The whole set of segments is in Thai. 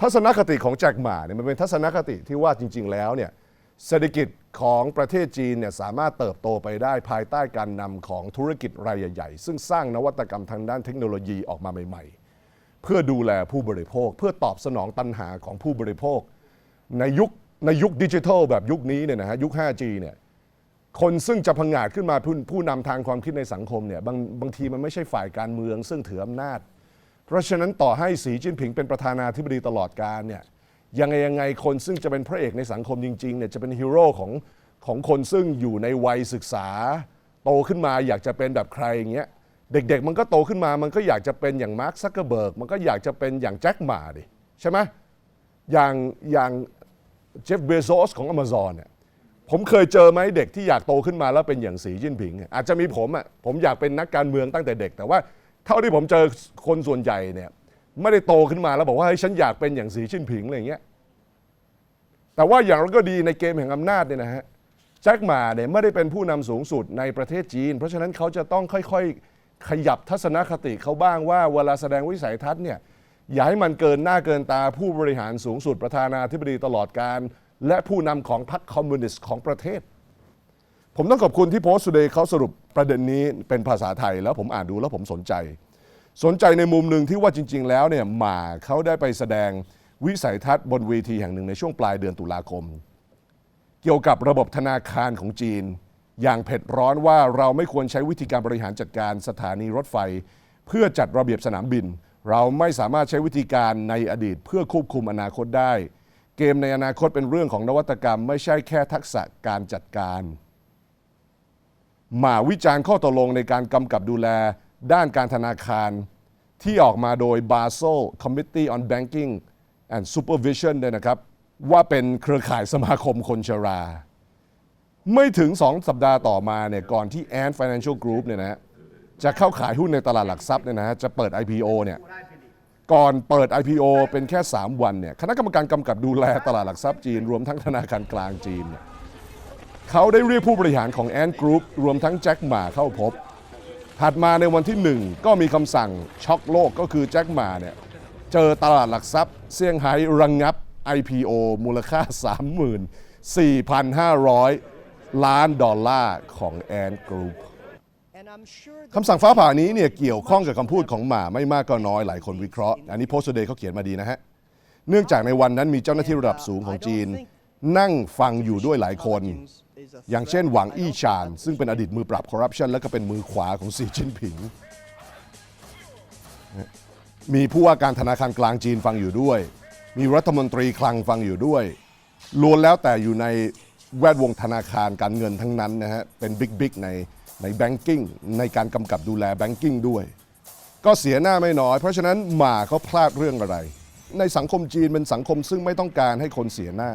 ทัศนคติของแจ็คหมาเนี่ยมันเป็นทัศนคติที่ว่าจริง ๆ แล้วเนี่ยเศรษฐกิจของประเทศจีนเนี่ยสามารถเติบโตไปได้ภายใต้การนำของธุรกิจรายใหญ่ๆ ซึ่งสร้างนวัตกรรมทางด้านเทคโนโลยีออกมาใหม่ ๆ เพื่อดูแลผู้บริโภค เพื่อตอบสนองตัญหาของผู้บริโภค ในยุคในยุคดิจิทัลแบบยุคนี้เนี่ยนะฮะยุค 5G เนี่ยคนซึ่งจะพังงาดขึ้นมาผู้ผู้นำทางความคิดในสังคมเนี่ยบางบางทีมันไม่ใช่ฝ่ายการเมือง ซึ่งถืออำนาจ ราะฉะนั้นต่อให้สีจิ้นผิงเป็นประธานาธิบดีตลอดการเนี่ยยังไงยังไงคนซึ่งจะเป็นพระเอกในสังคมจริงๆเนี่ยจะเป็นฮีโร่ของของคนซึ่งอยู่ในวัยศึกษา โตขึ้นมาอยากจะเป็นแบบใครอย่างเงี้ยเด็กๆ มันก็โตขึ้นมามันก็อยากจะเป็นอย่างมาร์คซักเกอร์เบิร์กมันก็อยากจะเป็นอย่างแจ็คหมาดิใช่ไหมอย่างอย่างเจฟเบโซสของ Amazon เนี่ยผมเคยเจอไหมเด็กที่อยากโตขึ้นมาแล้วเป็นอย่างสีจิ้นผิงอะอาจจะมีผมอะผมอยากเป็นนักการเมืองตั้งแต่เด็ก แต่ว่า เท่าที่ผมเจอคนส่วนใหญ่เนี่ย ไม่ได้โตขึ้นมาแล้วบอกว่าเฮ้ยฉันอยากเป็นอย่างสีจิ้นผิงอะไรอย่างเงี้ยแต่ว่าอย่างไรก็ดีในเกมแห่งอำนาจเนี่ยนะฮะแจ็คหมาเนี่ยไม่ได้เป็นผู้นำสูงสุดในประเทศจีน เพราะฉะนั้นเขาจะต้องค่อยๆ ขยับทัศนคติเขาบ้างว่าเวลาแสดงวิสัยทัศน์เนี่ยอย่าให้มันเกินหน้าเกินตาผู้บริหารสูงสุดประธานาธิบดีตลอดการ และผู้นำของพรรคคอมมิวนิสต์ของประเทศ ผมต้องขอบคุณที่โพสต์ Today เขาสรุปประเด็นนี้เป็นภาษาไทยแล้วผมอ่านดูแล้วผมสนใจ สนใจในมุมหนึ่งที่ว่าจริง ๆ แล้วเนี่ยหมาเขาได้ไปแสดงวิสัยทัศน์บนเวทีแห่งหนึ่งในช่วงปลายเดือนตุลาคม เกี่ยวกับระบบธนาคารของจีน อย่างเผ็ดร้อนว่าเราไม่ควรใช้วิธีการบริหารจัดการสถานีรถไฟ เพื่อจัดระเบียบสนามบิน เราไม่สามารถใช้วิธีการในอดีต เพื่อควบคุมอนาคตได้ เกมในอนาคตเป็นเรื่องของนวัตกรรม ไม่ใช่แค่ทักษะการจัดการ มาวิจารณ์ข้อตกลงในการกำกับดูแลด้านการธนาคาร ที่ออกมาโดย Basel Committee on Banking and Supervision เนี่ยนะครับ ว่าเป็นเครือข่ายสมาคมคนชรา ไม่ถึง 2 สัปดาห์ต่อมาเนี่ยก่อนที่ Ant Financial Group เนี่ยนะจะเข้าขายหุ้นในตลาดหลักทรัพย์เนี่ยนะฮะจะเปิด IPO เนี่ยก่อนเปิด IPO เป็นแค่ 3 วันเนี่ยคณะกรรมการกำกับดูแลตลาดหลักทรัพย์จีน รวมทั้งธนาคารกลางจีนเนี่ย เขาได้เรียกผู้บริหารของ Ant Group รวมทั้งแจ็คหมาเข้าพบ ถัดมาในวันที่ 1 ก็มีคำสั่งช็อกโลกก็คือแจ็คหมาเนี่ยเจอตลาดหลักทรัพย์เซี่ยงไฮ้ระงงับ IPO มูลค่า 34,500 ล้านดอลลาร์ของ Ant Group And I'm sure คำสั่งฟ้าผ่านี้เนี่ยเกี่ยวข้องกับคำพูดของหมาไม่มากก็น้อยหลายคนวิเคราะห์ อันนี้โพสต์เดย์เขาเขียนมาดีนะฮะ เนื่องจากในวันนั้นมีเจ้าหน้าที่ระดับสูงของจีน นั่งฟังอยู่ด้วยหลายคน อย่างเช่นหวังอี้ชาน ซึ่งเป็นอดีตมือปราบคอร์รัปชันและก็เป็นมือขวาของสีจิ้นผิง มีผู้ว่าการธนาคารกลางจีนฟังอยู่ด้วย มีรัฐมนตรีคลังฟังอยู่ด้วยล้วนแล้วแต่อยู่ในแวดวงธนาคารการเงินทั้งนั้นนะฮะ เป็นบิ๊กบิ๊กในในแบงกิ้งในการกำกับดูแลแบงกิ้งด้วย ก็เสียหน้าไม่น้อย เพราะฉะนั้นหมาเขาพลาดเรื่องอะไร ในสังคมจีนเป็นสังคมซึ่งไม่ต้องการให้คนเสียหน้า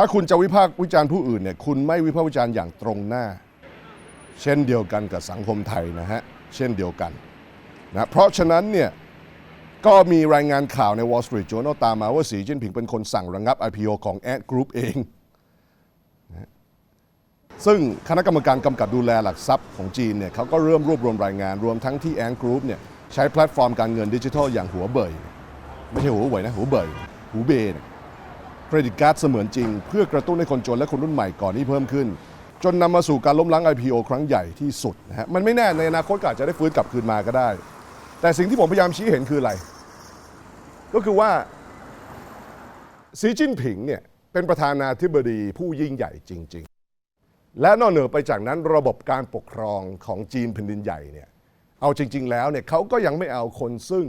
ถ้าคุณจะวิพากษ์วิจารณ์ผู้อื่นเนี่ยคุณไม่วิพากษ์วิจารณ์อย่างตรงหน้า เช่นเดียวกันกับสังคมไทยนะฮะเช่นเดียวกันนะเพราะฉะนั้นเนี่ยก็มีรายงานข่าวใน Wall Street Journal ตามมาว่าสีจิ้นผิงเป็นคนสั่งระงับ IPO ของ Ant Group เองนะซึ่งคณะกรรมการกำกับดูแลหลักทรัพย์ของจีนเนี่ยเขาก็เริ่มรวบรวมรายงานรวมทั้งที่ Ant Group เนี่ยใช้แพลตฟอร์มการเงินดิจิทัลอย่างหัวเบย ไม่ใช่หัวเวยนะหัวเบยหูเบเนี่ย เครดิตการ์ดเสมือนจริง เพื่อกระตุ้นให้คนจนและคนรุ่นใหม่ก่อนที่เพิ่มขึ้น จนนำมาสู่การล้มล้าง IPO ครั้งใหญ่ที่สุดนะฮะมันไม่แน่ในอนาคตก็อาจจะได้ฟื้นกลับคืนมาก็ได้ แต่สิ่งที่ผมพยายามชี้เห็นคืออะไร ก็คือว่าสีจิ้นผิงเนี่ยเป็นประธานาธิบดีผู้ยิ่งใหญ่จริง ๆ และนอกเหนือไปจากนั้นระบบการปกครองของจีนแผ่นดินใหญ่เนี่ยเอาจริง ๆ แล้วเนี่ยเขาก็ยังไม่เอาคนซึ่ง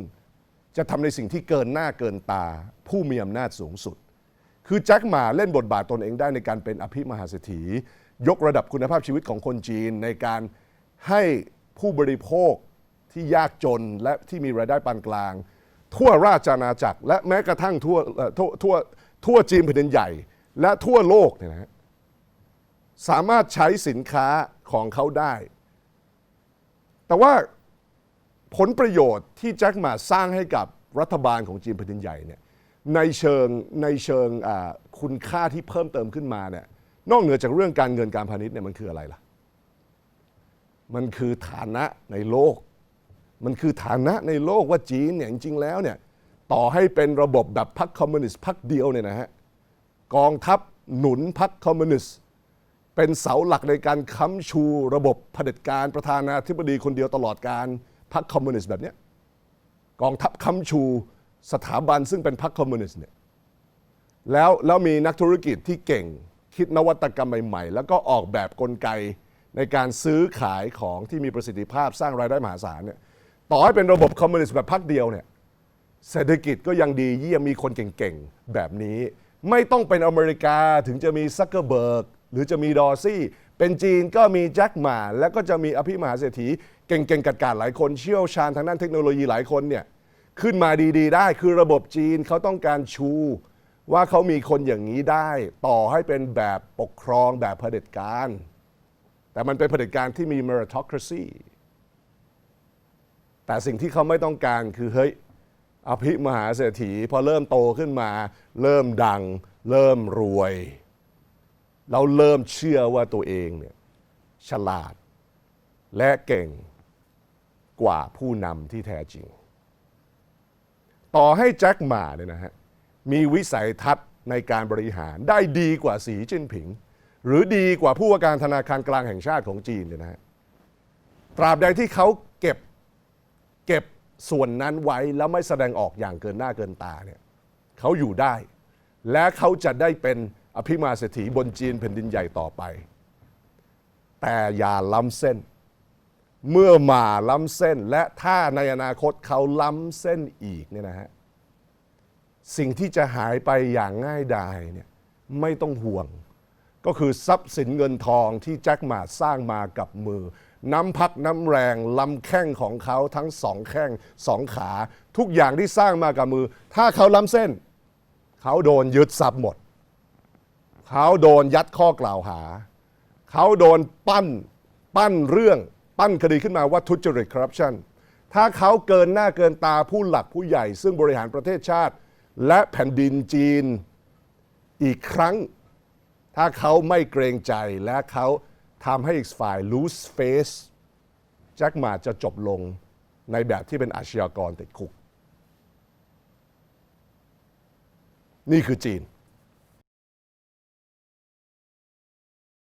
จะทำในสิ่งที่เกินหน้าเกินตาผู้มีอำนาจสูงสุด คือแจ็คหมาเล่นบทบาทตนเองได้ในการเป็นอภิมหาเศรษฐี ยกระดับคุณภาพชีวิตของคนจีนในการให้ผู้บริโภคที่ยากจนและที่มีรายได้ปานกลาง ทั่วราชอาณาจักร และแม้กระทั่งทั่วเอ่อทั่วทั่วทั่วจีนแผ่นดินใหญ่ และทั่วโลกเนี่ยนะฮะสามารถใช้สินค้าของเขาได้ แต่ว่าผลประโยชน์ที่แจ็คหมาสร้างให้กับรัฐบาลของจีนแผ่นดินใหญ่เนี่ย ในเชิงในเชิงคุณค่าที่เพิ่มเติมขึ้นมาเนี่ยนอกเหนือจากเรื่องการเงินการพาณิชย์เนี่ยมันคืออะไรล่ะ มันคือฐานะในโลก มันคือฐานะในโลกว่าจีนเนี่ยจริงๆแล้วเนี่ยต่อให้เป็นระบบแบบพรรคคอมมิวนิสต์พรรคเดียวเนี่ยนะฮะกองทัพหนุนพรรคคอมมิวนิสต์เป็นเสาหลักในการค้ำชูระบบเผด็จการประธานาธิบดีคนเดียวตลอดการพรรคคอมมิวนิสต์แบบเนี้ยกองทัพค้ำชู สถาบันซึ่งเป็นพรรคคอมมิวนิสต์เนี่ยแล้วแล้วมีนักธุรกิจที่เก่งคิดนวัตกรรมใหม่ๆ แล้วก็ออกแบบกลไกในการซื้อขายของที่มีประสิทธิภาพสร้างรายได้มหาศาลเนี่ยต่อให้เป็นระบบคอมมิวนิสต์แบบพรรคเดียวเนี่ยเศรษฐกิจก็ยังดีเยี่ยมมีคนเก่งๆ แบบนี้ ไม่ต้องเป็นอเมริกาถึงจะมีซักเกอร์เบิร์กหรือจะมีดอซี่ เป็นจีนก็มีแจ็คหมา แล้วก็จะมีอภิมหาเศรษฐีเก่งๆกัดกาดหลายคนเชี่ยวชาญทางด้านเทคโนโลยีหลายคนเนี่ย ขึ้นมาดีๆ ได้คือระบบจีนเขาต้องการชู ว่าเขามีคนอย่างนี้ได้ ต่อให้เป็นแบบปกครองแบบเผด็จการ แต่มันเป็นเผด็จการที่มี meritocracy แต่สิ่งที่เขาไม่ต้องการคือเฮ้ยอภิมหาเศรษฐีพอเริ่มโตขึ้นมา เริ่มดัง เริ่มรวย เราเริ่มเชื่อว่าตัวเองเนี่ยฉลาดและเก่งกว่าผู้นำที่แท้จริง ต่อให้แจ็คหมาเนี่ยนะฮะมีวิสัยทัศน์ในการบริหารได้ดีกว่าสีจิ้นผิง หรือดีกว่าผู้ว่าการธนาคารกลางแห่งชาติของจีนเนี่ยนะฮะตราบใดที่เขาเก็บเก็บส่วนนั้นไว้แล้วไม่แสดงออกอย่างเกินหน้าเกินตาเนี่ยเขาอยู่ได้ และเขาจะได้เป็นอภิมาเศรษฐีบนจีนแผ่นดินใหญ่ต่อไป แต่อย่าล้ำเส้น เมื่อมาล้ำเส้นและถ้าในอนาคตเขาล้ำเส้นอีกเนี่ยนะฮะสิ่งที่จะหายไปอย่างง่ายดายเนี่ยไม่ต้องห่วง ก็คือทรัพย์สินเงินทองที่แจ็คหมาสร้างมากับมือ น้ำพักน้ำแรงลำแข้งของเขาทั้งสองแข้งสองขา ทุกอย่างที่สร้างมากับมือ ถ้าเขาล้ำเส้น เขาโดนยึดทรัพย์หมด เขาโดนยัดข้อกล่าวหา เขาโดนปั้นปั้นเรื่อง ปั้นคดีขึ้นมาว่าทุจริตคอร์รัปชันถ้าเขาเกินหน้าเกินตาผู้หลักผู้ใหญ่ ซึ่งบริหารประเทศชาติ และแผ่นดินจีนอีกครั้ง ถ้าเขาไม่เกรงใจและเขาทำให้อีกฝ่าย lose face แจ็คหมาจะจบลงในแบบที่เป็นอาชญากรติดคุก นี่คือจีน